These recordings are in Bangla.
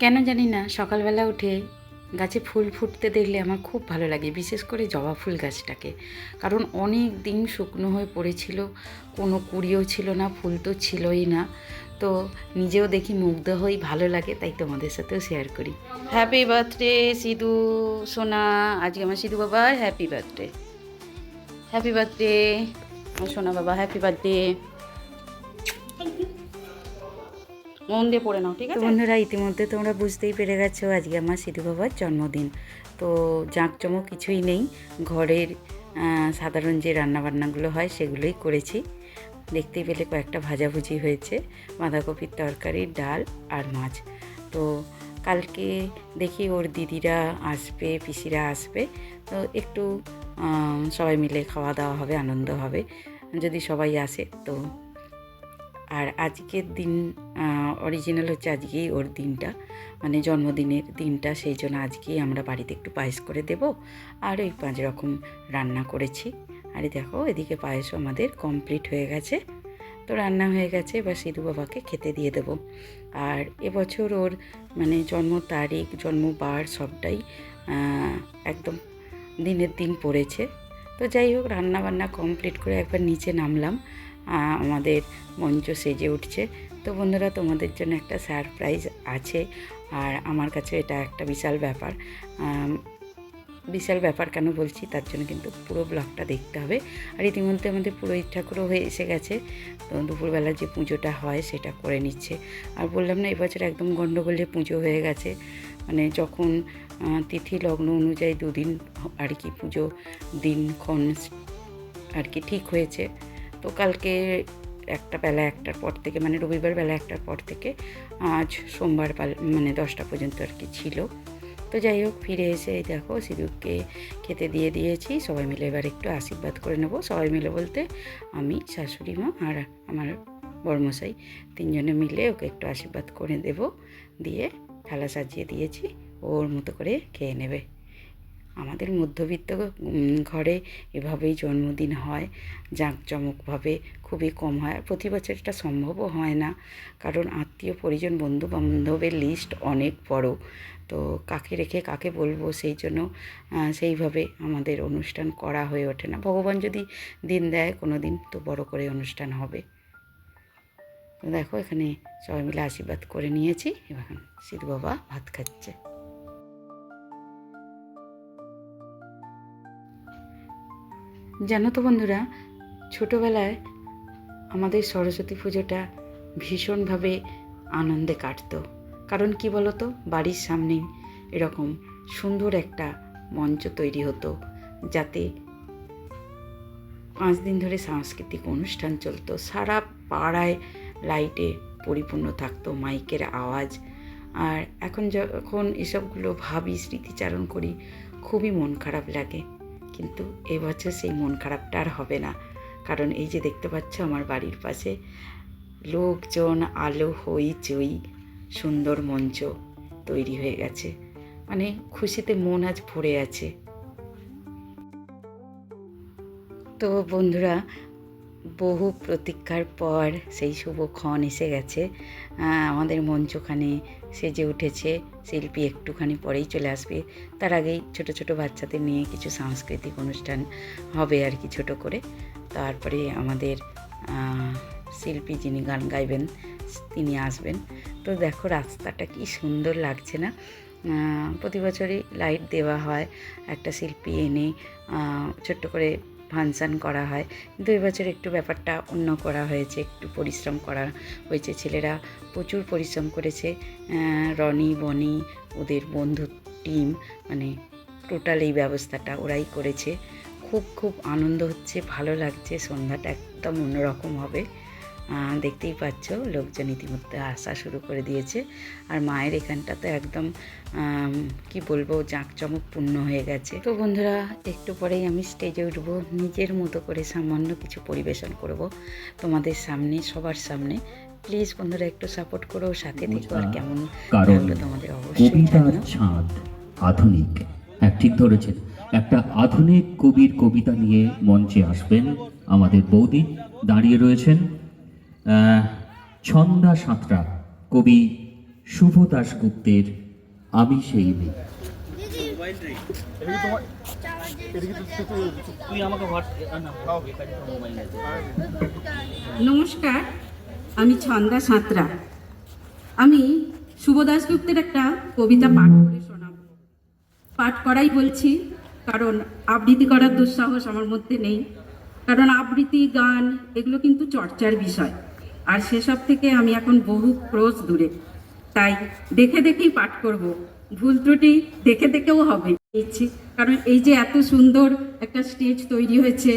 কেন জানি না, সকালবেলা উঠে গাছে ফুল ফুটতে দেখলে আমার খুব ভালো লাগে, বিশেষ করে জবা ফুল গাছটাকে। কারণ অনেক দিন শুকনো হয়ে পড়েছিল, কোনো কুড়িও ছিল না, ফুল তো ছিলই না। তো নিজেও দেখি মুগ্ধ হই, ভালো লাগে, তাই তোমাদের সাথেও শেয়ার করি। হ্যাপি বার্থডে সিধু, সোনা, আজকে আমার সিধু বাবার হ্যাপি বার্থডে হ্যাপি বার্থডে সোনা বাবা হ্যাপি বার্থডে মন দিয়ে পড়ে নাও ঠিক আছে? বন্ধুরা ইতিমধ্যে তোমরা বুঝতেই পেরে গেছো আজকে আমার সিধু বাবার জন্মদিন। তো জাঁকজমক কিছুই নেই ঘরের সাধারণ যে রান্নাবান্নাগুলো হয় সেগুলোই করেছি। দেখতেই পেলে কয়েকটা ভাজাভুজি হয়েছে বাঁধাকপির তরকারি ডাল আর মাছ। তো কালকে দেখি ওর দিদিরা আসবে পিসিরা আসবে। তো একটু সবাই মিলে খাওয়া দাওয়া হবে আনন্দ হবে। যদি সবাই আসে তো আর আজকের দিন অরিজিনাল হচ্ছে আজকেই ওর দিনটা। মানে জন্মদিনের দিনটা, সেই জন্য আজকেই আমরা বাড়িতে একটু পায়েস করে দেব। আর ওই পাঁচ রকম রান্না করেছি। আর দেখো, এদিকে পায়েসও আমাদের কমপ্লিট হয়ে গেছে। তো রান্না হয়ে গেছে, এবার সিধু বাবাকে খেতে দিয়ে দেব। আর এবছর ওর মানে জন্ম তারিখ জন্মবার সবটাই একদম দিনের দিন পড়েছে। তো যাই হোক রান্না বান্না কমপ্লিট করে একবার নিচে নামলাম। আমাদের মঞ্চ সেজে উঠছে। তো বন্ধুরা, তোমাদের জন্য একটা সারপ্রাইজ আছে। আর আমার কাছে এটা একটা বিশাল ব্যাপার। বিশাল ব্যাপার কেন বলছি? তার জন্য কিন্তু পুরো ব্লগটা দেখতে হবে। আর ইতিমধ্যে আমাদের পুরোহিত ঠাকুরও হয়ে এসে গেছে। তো দুপুরবেলা যে পুজোটা হয়, সেটা করে নিচ্ছে। আর বললাম না, এবছর একদম গণ্ডগোলে পুজো হয়ে গেছে। মানে যখন তিথি লগ্ন অনুযায়ী দুদিন আর কি পুজো দিনক্ষণ আর কি ঠিক হয়েছে। তো কালকে একটা বেলা একটার পর থেকে মানে রবিবার বেলা একটার পর থেকে আজ সোমবার পাল মানে দশটা পর্যন্ত আর কি ছিল। তো যাই হোক, ফিরে এসে দেখো সিধুকে খেতে দিয়ে দিয়েছি। সবাই মিলে এবার একটু আশীর্বাদ করে নেব। সবাই মিলে বলতে আমি, শাশুড়ি মা আর আমার বড়মশাই তিনজনে মিলে ওকে একটু আশীর্বাদ করে দেব। দিয়ে থালা সাজিয়ে দিয়েছি। ওর মতো করে খেয়ে নেবে। আমাদের মধ্যবিত্ত ঘরে এভাবেই জন্মদিন হয়, জাঁকজমকভাবে খুবই কম হয়। আর প্রতি বছর এটা সম্ভবও হয় না, কারণ আত্মীয়, পরিজন বন্ধু বান্ধবের লিস্ট অনেক বড়। তো কাকে রেখে কাকে বলব সেই জন্য সেইভাবে আমাদের অনুষ্ঠান করা হয়ে ওঠে না। ভগবান যদি দিন দেয় কোনো দিন তো বড় করে অনুষ্ঠান হবে। তো দেখো, এখানে সবাই মিলে আশীর্বাদ করে নিয়েছি। এবার সিধু বাবা ভাত খাচ্ছে। জানো তো বন্ধুরা, ছোটোবেলায় আমাদের সরস্বতী পুজোটা ভীষণভাবে আনন্দে কাটতো। কারণ কি বলতো, বাড়ির সামনে এরকম সুন্দর একটা মঞ্চ তৈরি হতো, যাতে পাঁচ দিন ধরে সাংস্কৃতিক অনুষ্ঠান চলতো। সারা পাড়ায় লাইটে পরিপূর্ণ থাকতো মাইকের আওয়াজ। আর এখন যখন এসবগুলো ভাবি, স্মৃতিচারণ করি, খুবই মন খারাপ লাগে। কিন্তু এবছর সেই মন খারাপটা আর হবে না। কারণ এই যে দেখতে পাচ্ছ আমার বাড়ির পাশে লোকজন, আলো, হই, চই, সুন্দর মঞ্চ তৈরি হয়ে গেছে। মানে খুশিতে মন আজ ভরে আছে। তো বন্ধুরা বহু প্রতীক্ষার পর সেই শুভক্ষণ এসে গেছে। আমাদের মঞ্চখানে সেজে উঠেছে, শিল্পী একটুখানি পরেই চলে আসবে। তার আগেই ছোট ছোট বাচ্চাদের নিয়ে কিছু সাংস্কৃতিক অনুষ্ঠান হবে আর কি ছোট করে। তারপরে আমাদের শিল্পী যিনি গান গাইবেন, তিনি আসবেন। তো দেখো রাস্তাটা কি সুন্দর লাগছে না? প্রতি বছরই লাইট দেওয়া হয়, একটা শিল্পী এনে ছোট্ট করে ফাংশান করা হয়। কিন্তু এবছর একটু ব্যাপারটা অন্য করা হয়েছে, একটু পরিশ্রম করা হয়েছে। ছেলেরা প্রচুর পরিশ্রম করেছে। রনি, বনি, ওদের বন্ধু টিম মানে টোটাল এই ব্যবস্থাটা ওরাই করেছে। খুব খুব আনন্দ হচ্ছে, ভালো লাগছে, সন্ধ্যাটা একদম অন্যরকম হবে। দেখতেই পাচ্ছ লোকজন ইতিমধ্যে আসা শুরু করে দিয়েছে। আর মায়ের এখানটা তো একদম কি বলব জাঁকজমকপূর্ণ হয়ে গেছে। তো বন্ধুরা একটু পরেই আমি স্টেজে উঠবো। নিজের মতো করে সামান্য কিছু পরিবেশন করব তোমাদের সামনে সবার সামনে। প্লিজ বন্ধুরা একটু সাপোর্ট করো সাথে থেকো। আর কেমন লাগল তোমাদের অবশ্যই ছাঁদ আধুনিক। এক ঠিক ধরেছেন। একটা আধুনিক কবির কবিতা নিয়ে মঞ্চে আসবেন আমাদের বৌদি। দাঁড়িয়ে রয়েছেন ছন্দা সাঁতরা কবি শুভ দাশগুপ্তের আমি সেই মেয়ে। নমস্কার আমি ছন্দা সাঁতরা আমি শুভদাস গুপ্তের একটা কবিতা পাঠ করে শোনাব। পাঠ করাই বলছি কারণ আবৃত্তি করার দুঃসাহস আমার মধ্যে নেই। কারণ আবৃত্তি গান এগুলো কিন্তু চর্চার বিষয়। আর সেসব থেকে আমি এখন বহু ক্রোজ দূরে। তাই দেখে দেখেই পাঠ করব। ভুল ত্রুটি দেখে দেখেও হবে। ইচ্ছি কারণ এই যে এত সুন্দর একটা স্টেজ তৈরি হয়েছে,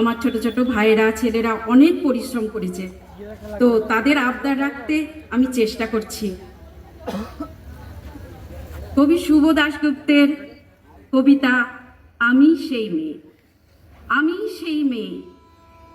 আমার ছোট ছোট ভাইয়েরা, ছেলেরা অনেক পরিশ্রম করেছে। তো তাদের আবদার রাখতে আমি চেষ্টা করছি। কবি শুভ দাশগুপ্তের কবিতা, আমি সেই মেয়ে। আমি সেই মেয়ে।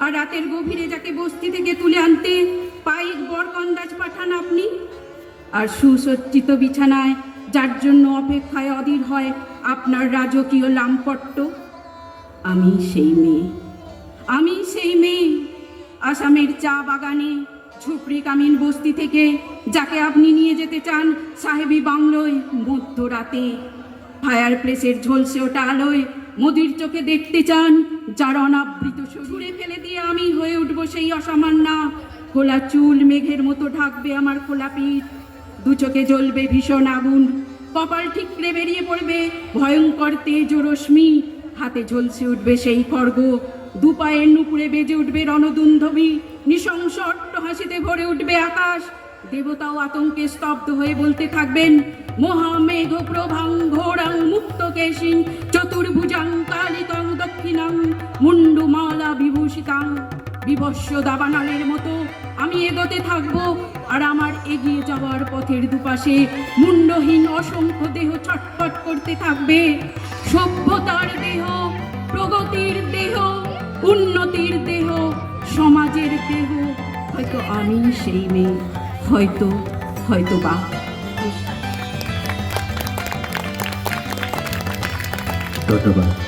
আর রাতের গভীরে যাকে বস্তি থেকে তুলে আনতে পাইক বরকন্দাজ পাঠান আপনি। আর সুসজ্জিত বিছানায়, যার জন্য অপেক্ষায় অধীর হয় আপনার রাজকীয় লামপট্ট আমি সেই মেয়ে। আমি সেই মেয়ে, আসামের চা বাগানে ঝুপড়ি কামিন বস্তি থেকে, যাকে আপনি নিয়ে যেতে চান সাহেবী বাংলোয় মধ্যরাতে। ফায়ার প্লেসের ঝলসে ওটা আলোয় মোদির চোখে দেখতে চান যার অনাবৃত সেই অসামান্য খোলা চুল মেঘের মতো ঢাকবে আমার খোলা পিঠ। দু চোখে জ্বলবে ভীষণ আগুন। কপাল ঠিকরে বেরিয়ে পড়বে ভয়ঙ্কর তেজ ও রশ্মি। হাতে ঝলসে উঠবে সেই খড়গ দু পায়ের নুপুরে বেজে উঠবে রণদুন্ধবী। নৃশংস অট্টহাসিতে ভরে উঠবে আকাশ। দেবতাও আতঙ্কে স্তব্ধ হয়ে বলতে থাকবেন মহামেঘ প্রভাং ঘোরাং মুক্ত কেশিং, চতুর্ভুজাং কালিতং দক্ষিণাং মুন্ডুমালা বিভূষিতাং। বিভস্য দাবানলের মতো আমি এগোতে থাকব। আর আমার এগিয়ে যাওয়ার পথের দুপাশে মুন্ডহীন অসংখ্য দেহ ছটফট করতে থাকবে। সভ্যতার দেহ, প্রগতির দেহ, উন্নতির দেহ, সমাজের দেহ। হয়তো আমি সেই মেয়ে, হয়তো হয়তো বা ধন্যবাদ।